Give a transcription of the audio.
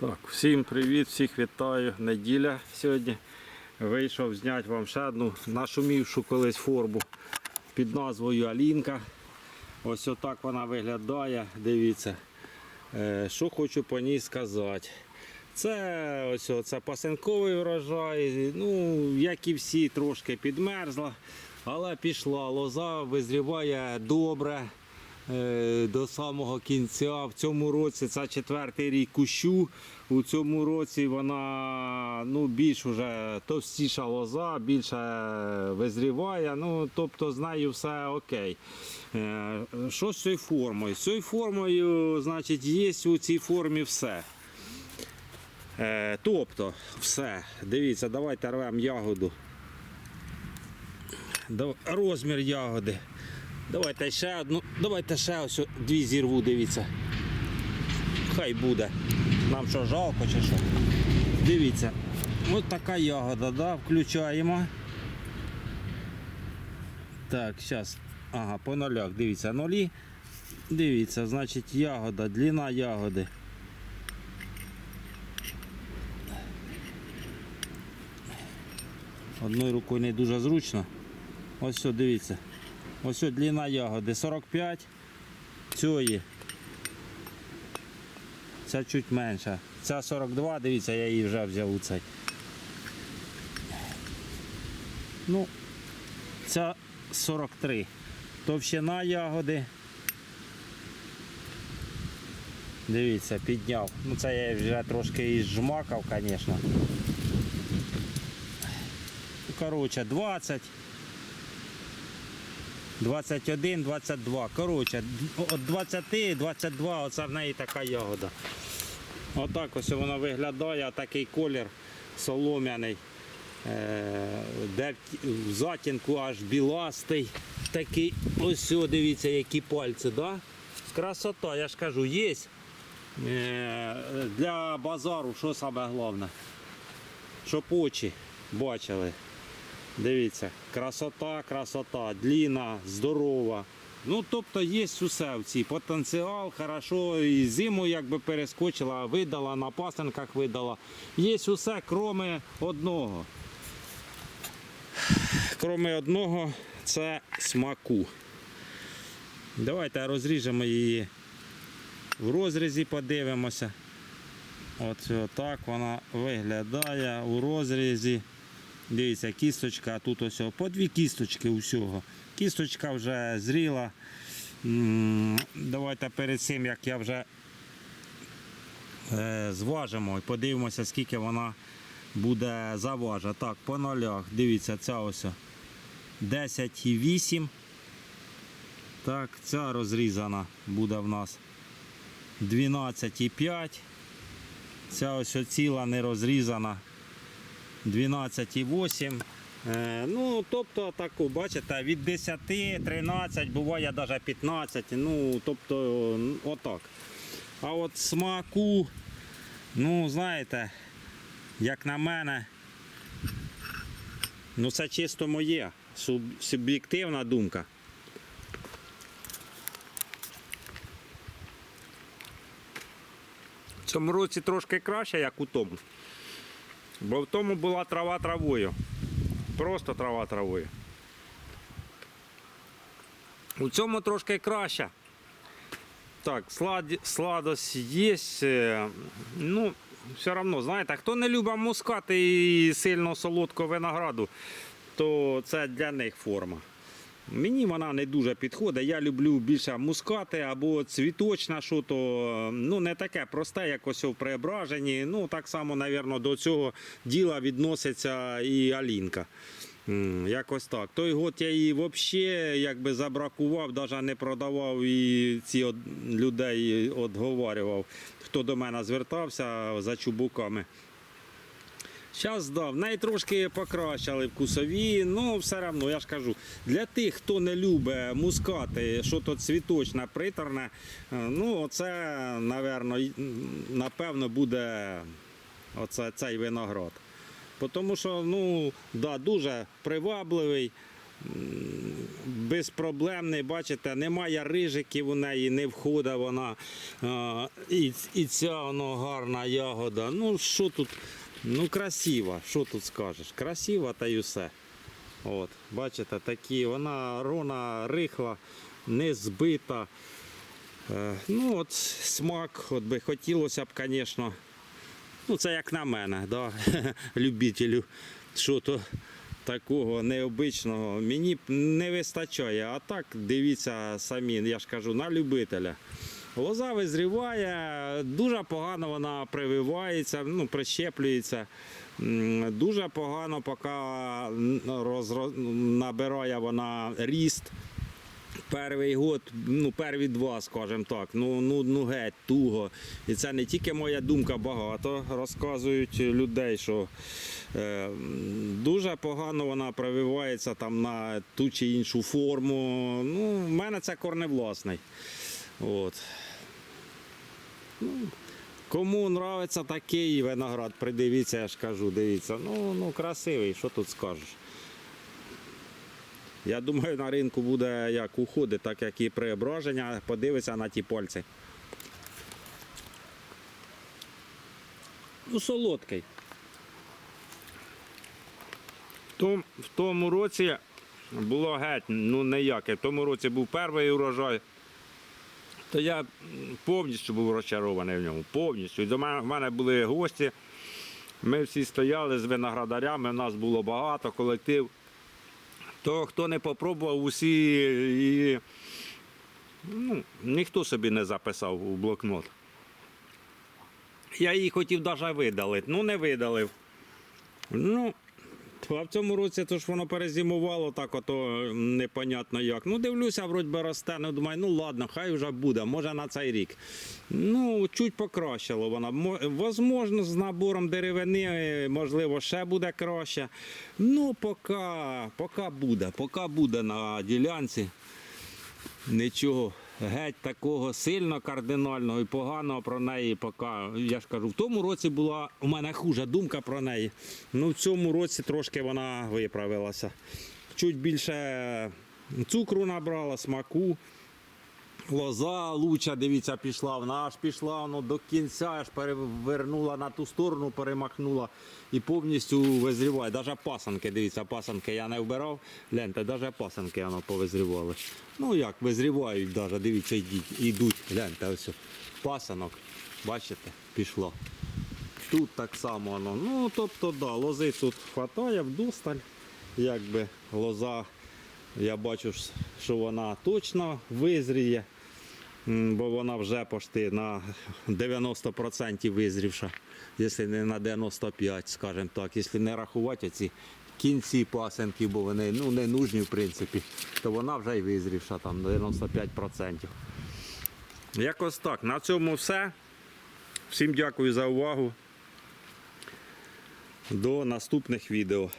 Так, всім привіт, всіх вітаю. Неділя сьогодні. Вийшов зняти вам ще одну нашумівшу колись форму під назвою Алінка. Ось отак вона виглядає. Дивіться, Е, що хочу по ній сказати. Це ось це пасинковий врожай. Ну, як і всі, трошки підмерзла, але пішла. Лоза визріває добре до самого кінця. В цьому році це четвертий рік кущу. У цьому році вона ну, більш уже товстіша лоза, більше визріває. Ну, тобто з нею все окей. Е, Що з цією формою? З цією формою, значить, є у цій формі все. Е, тобто, все. Дивіться, давайте рвемо ягоду. Розмір ягоди. Давайте ще одну. Давайте ще ось дві зірву, дивіться. Хай буде. Нам що жалко чи що? Дивіться. Ось така ягода, да? включаємо. Так, зараз. Ага, по нулях. Дивіться, нулі. Дивіться, значить ягода, длина ягоди. Одною рукою не дуже зручно. Ось все, дивіться. Ось длина ягоди 45. Цієї. Ця чуть менша. Ця 42, дивіться, я її вже взяв у цей. Ну, ця 43. Товщина ягоди. Дивіться, підняв. Ну це я вже трошки і зжмакав, звісно. Коротше, 20. 21, 22. Коротше, від 20, 22, оце в неї така ягода. Отак ось вона виглядає, такий колір солом'яний. Е, Де в затінку аж біластий. Такий, ось дивіться, які пальці, да? Красота, я ж кажу, є. Е, Для базару що саме головне? Щоб очі бачили. Дивіться, красота, красота, длина, здорова. Ну, тобто є усе в цій. Потенціал, хорошо, і зиму якби перескочила, видала, на пасенках видала. Є усе, кроме одного. Кроме одного, це смаку. Давайте розріжемо її в розрізі, подивимося. От так вона виглядає у розрізі. Дивіться, кісточка, тут ось по дві кісточки усього. Кісточка вже зріла. Давайте перед цим, як я вже е, зважимо і подивимося, скільки вона буде заважити. Так, по нолях. Дивіться, ця ось 10,8. Так, ця розрізана буде в нас 12,5. Ця ось ціла не розрізана 12,8. Е, Ну, тобто, таку, бачите, від 10, 13, буває навіть 15. Ну, тобто, отак. А от смаку, ну, знаєте, як на мене, ну це чисто моє, суб- суб'єктивна думка. В цьому році трошки краще, як у тому. Бо в тому була трава травою. Просто трава травою. У цьому трошки краще. Так, слад, сладость є. е, Ну, все одно, знаєте, хто не любить мускати і сильно солодкого винограду, то це для них форма. Мені вона не дуже підходить. Я люблю більше мускати або цвіточна, що то ну не таке просте, як ось в преображенні. Ну так само, мабуть, до цього діла відноситься і Алінка. Якось так. Той год я її взагалі якби забракував, навіть не продавав і ці людей відговарював, хто до мене звертався за чубуками. Зараз да, в неї трошки покращали вкусові, ну все одно, я ж кажу, для тих, хто не любить мускати, що то цвіточне, приторне, е, ну це, напевно, напевно, буде оце, цей виноград. Тому що ну, да, дуже привабливий, безпроблемний, бачите, немає рижиків у неї, не входить вона. І, і ця воно гарна ягода. Ну, що тут? Ну, красива, що тут скажеш? Красива та й усе. От, бачите, такі, вона рона рихла, не збита. Е, ну, от смак, от би хотілося б, звісно. Ну, це як на мене, да? любителю що то такого необичного. Мені не вистачає. А так дивіться самі, я ж кажу, на любителя. Лоза визріває, дуже погано вона прививається, ну, прищеплюється. Дуже погано, поки розро- набирає вона ріст. Перший год, ну, перві два, скажімо так, ну, ну, ну геть туго. І це не тільки моя думка, багато розказують людей, що е, дуже погано вона прививається там на ту чи іншу форму. Ну, в мене це корневласний. От. Ну, кому нравиться такий виноград, придивіться, я ж кажу, дивіться. Ну, ну красивий, що тут скажеш. Я думаю, на ринку буде як уходи, так як і преображення. Подивиться на ті пальці. Ну, солодкий. В тому році було геть, ну ніяке. В тому році був перший урожай. То я повністю був розчарований в ньому. Повністю. І до мене, в мене були гості. Ми всі стояли з виноградарями, у нас було багато, колектив. То хто не попробував, усі і ну, ніхто собі не записав у блокнот. Я її хотів навіть видалити, ну не видалив. Ну, а в цьому році то ж воно перезимувало так, ото непонятно як. Ну, дивлюся, вроді би росте. Ну, думаю, ну ладно, хай вже буде, може на цей рік. Ну, чуть покращило вона. Возможно, з набором деревини, е, можливо, ще буде краще. Ну, поки, поки буде, поки буде на ділянці. Нічого геть такого сильно кардинального і поганого про неї поки. Я ж кажу, в тому році була у мене хужа думка про неї. Ну, в цьому році трошки вона виправилася. Чуть більше цукру набрала, смаку. Лоза луча, дивіться, пішла, вона аж пішла воно до кінця, аж перевернула на ту сторону, перемахнула і повністю визріває. Навіть пасанки, дивіться, пасанки я не вбирав. Гляньте, навіть пасанки воно повизрівали. Ну як, визрівають навіть, дивіться, йдіть, йдуть. Гляньте, ось пасанок. Бачите, пішло. Тут так само воно. Ну, тобто, да, лози тут хватає вдосталь. Якби лоза, я бачу, що вона точно визріє, бо вона вже почти на 90% визрівша, якщо не на 95%, скажімо так, якщо не рахувати ці кінці пасенки, бо вони ну, не нужні в принципі, то вона вже й визрівша там 95%. Якось так. На цьому все. Всім дякую за увагу. До наступних відео.